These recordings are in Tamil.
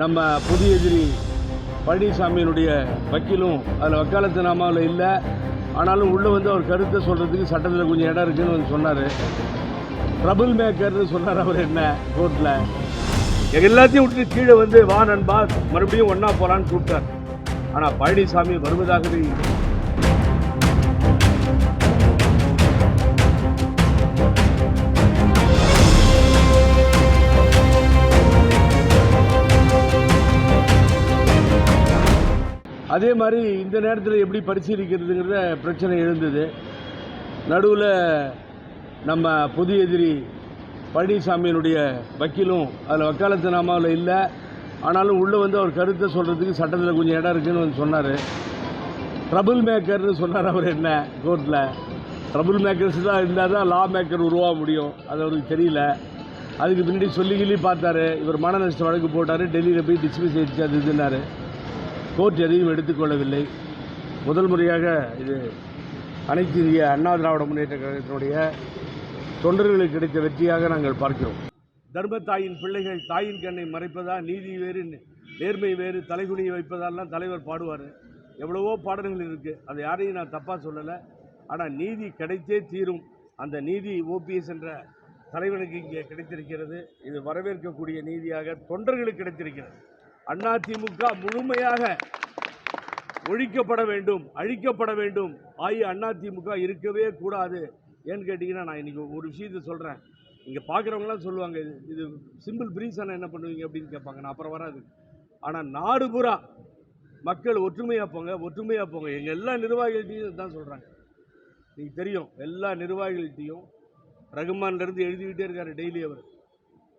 நம்ம புதிய எதிரி பழனிசாமியினுடைய வக்கீலும் அதில் வக்காலத்து நாமாவில் இல்லை. ஆனாலும் உள்ளே வந்து அவர் கருத்தை சொல்கிறதுக்கு சட்டத்தில் கொஞ்சம் இடம் இருக்குன்னு வந்து சொன்னார். ட்ரபிள் மேக்கர்னு சொன்னார் அவர் என்ன கோர்ட்டில் எல்லாத்தையும் விட்டு கீழே வந்து வா நண்பா மறுபடியும் ஒன்றா போகலான்னு கூப்பிட்டார். ஆனால் பழனிசாமி வருவதாகவே அதே மாதிரி இந்த நேரத்தில் எப்படி பரிசீலிக்கிறதுங்கிறத பிரச்சனை எழுந்தது. நடுவில் நம்ம பொது எதிரி பழனிசாமியினுடைய வக்கீலும் அதில் வக்காலத்து நாமாவில் இல்லை. ஆனாலும் உள்ளே வந்து அவர் கருத்தை சொல்கிறதுக்கு சட்டத்தில் கொஞ்சம் இடம் இருக்குன்னு வந்து சொன்னார். ட்ரபிள் மேக்கர்னு சொன்னார் அவர் என்ன கோர்ட்டில் ட்ரபிள் மேக்கர்ஸ் தான் இருந்தால் தான் லா மேக்கர் உருவாக முடியும். அது அவருக்கு தெரியல. அதுக்கு பின்னாடி சொல்லி கிள்ளி பார்த்தாரு. இவர் மன நஷ்ட வழக்கு போட்டார். டெல்லியில் போய் டிஸ்மிஸ் ஆயிடுச்சு அது இதுன்னாரு. கோர்ட் எதையும் எடுத்துக்கொள்ளவில்லை. முதல் முறையாக இது அனைத்து இந்திய அண்ணா திராவிட முன்னேற்ற கழகத்தினுடைய தொண்டர்களுக்கு கிடைத்த வெற்றியாக நாங்கள் பார்க்கிறோம். தர்மத்தாயின் பிள்ளைகள் தாயின் கண்ணை மறைப்பதா நீதி வேறு நேர்மை வேறு தலைகுனியை வைப்பதாலாம் தலைவர் பாடுவார். எவ்வளவோ பாடல்கள் இருக்குது அதை யாரையும் நான் தப்பாக சொல்லலை. ஆனால் நீதி கிடைத்தே தீரும். அந்த நீதி ஓபிஎஸ் என்ற தலைவனுக்கு இங்கே கிடைத்திருக்கிறது. இது வரவேற்கக்கூடிய நீதியாக தொண்டர்களுக்கு கிடைத்திருக்கிறது. அதிமுக முழுமையாக ஒழிக்கப்பட வேண்டும் அழிக்கப்பட வேண்டும். ஆகி அதிமுக இருக்கவே கூடாது. ஏன்னு கேட்டிங்கன்னா நான் இன்றைக்கி ஒரு விஷயத்தை சொல்கிறேன் இங்கே பார்க்குறவங்களாம் சொல்லுவாங்க இது இது சிம்பிள் ப்ரீஸ் என்ன பண்ணுவீங்க அப்படின்னு கேட்பாங்க. நான் அப்புறம் வராது. ஆனால் நாடு பூரா மக்கள் ஒற்றுமையாக போங்க ஒற்றுமையாக போங்க. எங்கள் எல்லா நிர்வாகிகள்கிட்டையும் தான் சொல்கிறாங்க நீங்கள் தெரியும் எல்லா நிர்வாகிகள்கிட்டையும் ரகுமான்லேருந்து எழுதிக்கிட்டே இருக்கார் டெய்லி அவர்.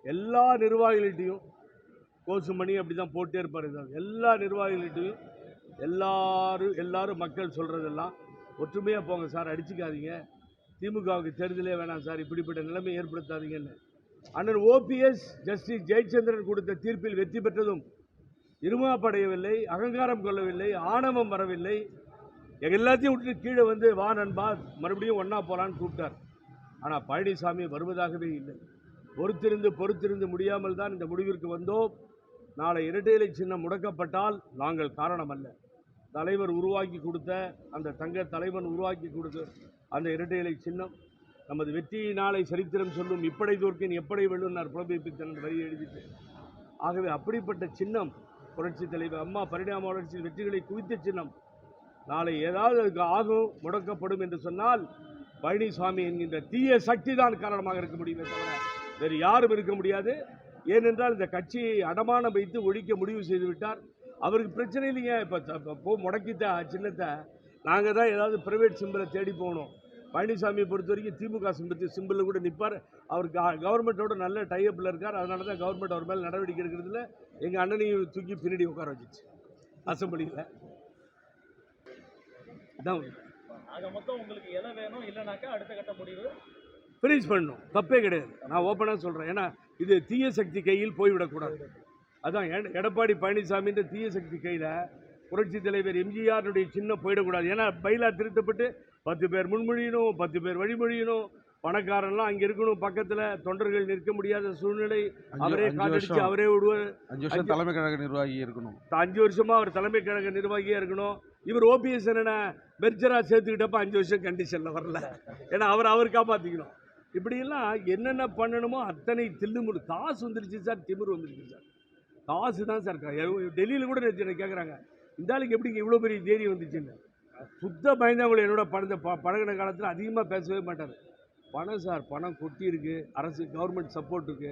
எல்லா நிர்வாகிகள்கிட்டையும் கோசு மணி அப்படி தான் போட்டே இருப்பார். எல்லா நிர்வாகிகள்கிட்டையும் எல்லாரும் எல்லாரும் மக்கள் சொல்கிறதெல்லாம் ஒற்றுமையாக போங்க சார் அடிச்சுக்காதீங்க. திமுகவுக்கு தேர்தலே வேணாம் சார் இப்படிப்பட்ட நிலைமை ஏற்படுத்தாதீங்கன்னு. அண்ணன் ஓபிஎஸ் ஜஸ்டிஸ் ஜெயச்சந்திரன் கொடுத்த தீர்ப்பில் வெற்றி பெற்றதும் இருமாப்படையவில்லை அகங்காரம் கொள்ளவில்லை ஆணவம் வரவில்லை. எங்க எல்லாத்தையும் விட்டுட்டு கீழே வந்து வா நண்பா மறுபடியும் ஒன்றா போகலான்னு கூப்பிட்டார். ஆனால் பழனிசாமி வருவதாகவே இல்லை. பொறுத்திருந்து பொறுத்திருந்து முடியாமல் தான் இந்த முடிவிற்கு வந்தோம். நாளை இரட்டை இலை சின்னம் முடக்கப்பட்டால் நாங்கள் காரணம் அல்ல தலைவர் உருவாக்கி கொடுத்த அந்த தங்க தலைவன் உருவாக்கி கொடுத்த அந்த இரட்டை இலை சின்னம் நமது வெற்றியை நாளை சரித்திரம் சொல்லும் இப்படை தோற்கின் எப்படி வெள்ளுனார் புலபிப்பித்தன் வரி எழுதிட்டு. ஆகவே அப்படிப்பட்ட சின்னம் புரட்சி தலைவர் அம்மா பரிணாம வளர்ச்சியில் வெற்றிகளை குவித்த சின்னம் நாளை ஏதாவது அதுக்கு ஆகும் முடக்கப்படும் என்று சொன்னால் பழனிசாமி என்கின்ற தீய சக்தி தான் காரணமாக இருக்க முடியுமே தவிர வேறு யாரும் இருக்க முடியாது. ஏனென்றால் இந்த கட்சியை அடமானம் வைத்து ஒழிக்க முடிவு செய்து விட்டார் அவருக்கு பிரச்சனை இல்லைங்க. இப்போ போ முடக்கிட்ட சின்னத்தை நாங்கள் தான் ஏதாவது பிரைவேட் சிம்பிளை தேடி போகணும். பழனிசாமியை பொறுத்த வரைக்கும் திமுக சிம்பத்து சிம்பிளில் கூட நிற்பார் அவர் கவர்மெண்ட்டோட நல்ல டைப்பில் இருக்கார். அதனால தான் கவர்மெண்ட் அவர் மேலே நடவடிக்கை எடுக்கிறதுல எங்கள் அண்ணனையும் தூக்கி பின்னாடி உட்கார வச்சிச்சு. அசம்பிளியில் இதான் உங்களுக்கு எதை வேணும் இல்லைனாக்கா அடுத்த கட்ட முடிவு. ஃப்ரீஸ் பண்ணணும். தப்பே கிடையாது. நான் ஓப்பனாக சொல்கிறேன் ஏன்னா இது தீய சக்தி கையில் போய்விடக்கூடாது. அதான் எட- எடப்பாடி பழனிசாமின்ற தீய சக்தி கையில் புரட்சி தலைவர் எம்ஜிஆருடைய சின்னம் போயிடக்கூடாது. ஏன்னா பைலா திருத்தப்பட்டு பத்து பேர் முன்மொழியணும் பத்து பேர் வழிமொழியணும். பணக்காரன்லாம் அங்கே இருக்கணும். பக்கத்தில் தொண்டர்கள் நிற்க முடியாத சூழ்நிலை. அவரே வருஷம். அவரே விடுவார் அஞ்சு வருஷம் தலைமை கழக நிர்வாகி இருக்கணும். அஞ்சு வருஷமா அவர் தலைமை கழக நிர்வாகியாக இருக்கணும். இவர் ஓபிஎஸ் என்னென்ன பெர்ஜரா சேர்த்துக்கிட்டப்ப அஞ்சு வருஷம் கண்டிஷனில் வரல. ஏன்னா அவர் அவர் காப்பாற்றிக்கணும் இப்படியெல்லாம் என்னென்ன பண்ணணுமோ அத்தனை தில்லுமுடு காசு வந்துருச்சு சார் திமிரு வந்துருச்சு சார். காசு தான் சார் டெல்லியில் கூட நேற்று கேட்குறாங்க இந்த ஆளுக்கு எப்படிங்க இவ்வளோ பெரிய தைரியம் வந்துச்சுன்னு. சுத்த பயந்தவங்களை என்னோட பழந்த ப பழகின காலத்தில் அதிகமாக பேசவே மாட்டார். பணம் சார் பணம் கொட்டி இருக்கு அரசு கவர்மெண்ட் சப்போர்ட் இருக்கு.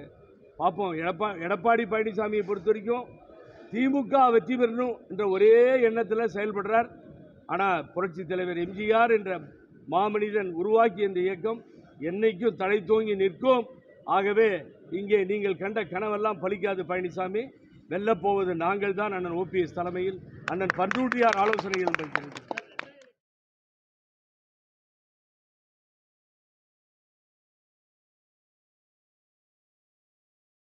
பார்ப்போம் எடப்பா எடப்பாடி பழனிசாமியை பொறுத்த வரைக்கும் திமுக வெற்றி பெறணும் என்ற ஒரே எண்ணத்தில் செயல்படுறார். ஆனால் புரட்சி தலைவர் எம்ஜிஆர் என்ற மாமனிதன் உருவாக்கிய இந்த இயக்கம் என்னைக்கும் தலை தூங்கி நிற்கும். ஆகவே இங்கே நீங்கள் கண்ட கனவெல்லாம் பலிக்காது பழனிசாமி. வெல்லப் போவது நாங்கள் தான் அண்ணன் ஓபிஎஸ் தலைமையில். அண்ணன் பன்ருட்டியார் ஆலோசனையில் இருக்கிறது